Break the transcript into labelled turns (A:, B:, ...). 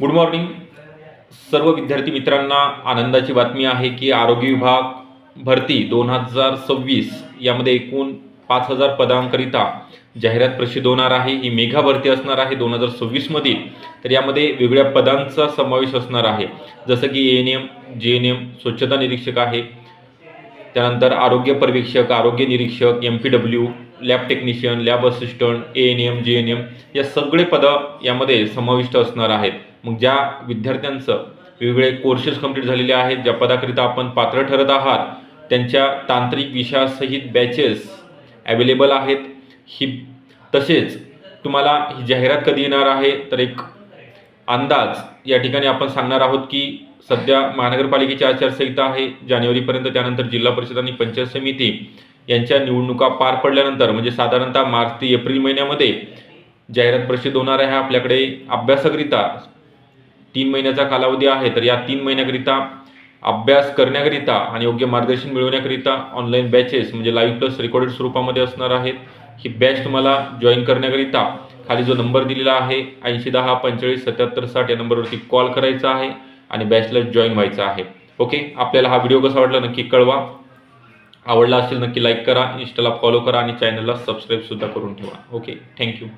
A: Good morning सर्व विद्यार्थी मित्रांना आनंदाची बातमी आहे की आरोग्य विभाग भरती दोन हजार सव्वीस यामध्ये एकूण पाच हजार पदांकरिता जाहिरात प्रसिद्ध होणार आहे. ही मेघा भरती असणार आहे दोन हजार सव्वीसमधील तर यामध्ये वेगळ्या पदांचा समावेश असणार आहे. जसं की A N M J N M स्वच्छता निरीक्षक आहे. त्यानंतर आरोग्य पर्यवेक्षक आरोग्य निरीक्षक M P W lab technician lab assistant A N M J N M या सगळे पदं यामध्ये समाविष्ट असणार आहेत. मग ज्या विद्यार्थ्यांचं वेगवेगळे कोर्सेस कंप्लीट झालेले आहेत ज्या पदाकरिता आपण पात्र ठरत आहात त्यांच्या तांत्रिक विषयासहित बॅचेस ॲवेलेबल आहेत. ही तसेच तुम्हाला ही जाहिरात कधी येणार आहे तर एक अंदाज या ठिकाणी आपण सांगणार आहोत की सध्या महानगरपालिकेची आचारसंहिता आहे. जानेवारीपर्यंत त्यानंतर जिल्हा परिषद आणि पंचायत समिती यांच्या निवडणुका पार पडल्यानंतर म्हणजे साधारणतः मार्च ते एप्रिल महिन्यामध्ये जाहिरात प्रसिद्ध होणार आहे. आपल्याकडे अभ्यासाकरिता तीन महिन्याचा कालावधी आहे. तर या तीन महिन्याकरिता अभ्यास करण्याकरिता आणि योग्य मार्गदर्शन मिळवण्याकरिता ऑनलाईन बॅचेस म्हणजे लाईव्ह प्लस रेकॉर्डेड स्वरूपामध्ये असणार आहेत. ही बॅच तुम्हाला जॉईन करण्याकरिता खाली जो नंबर दिलेला आहे ऐंशी दहा पंचेचाळीस सत्याहत्तर साठ या नंबरवरती कॉल करायचा आहे आणि बॅचला जॉईन व्हायचं आहे. ओके? आपल्याला हा व्हिडिओ कसा वाटला नक्की कळवा. आवडला असेल नक्की लाईक करा इंस्टाला फॉलो करा आणि चॅनलला सबस्क्राईबसुद्धा करून ठेवा. ओके? Thank you.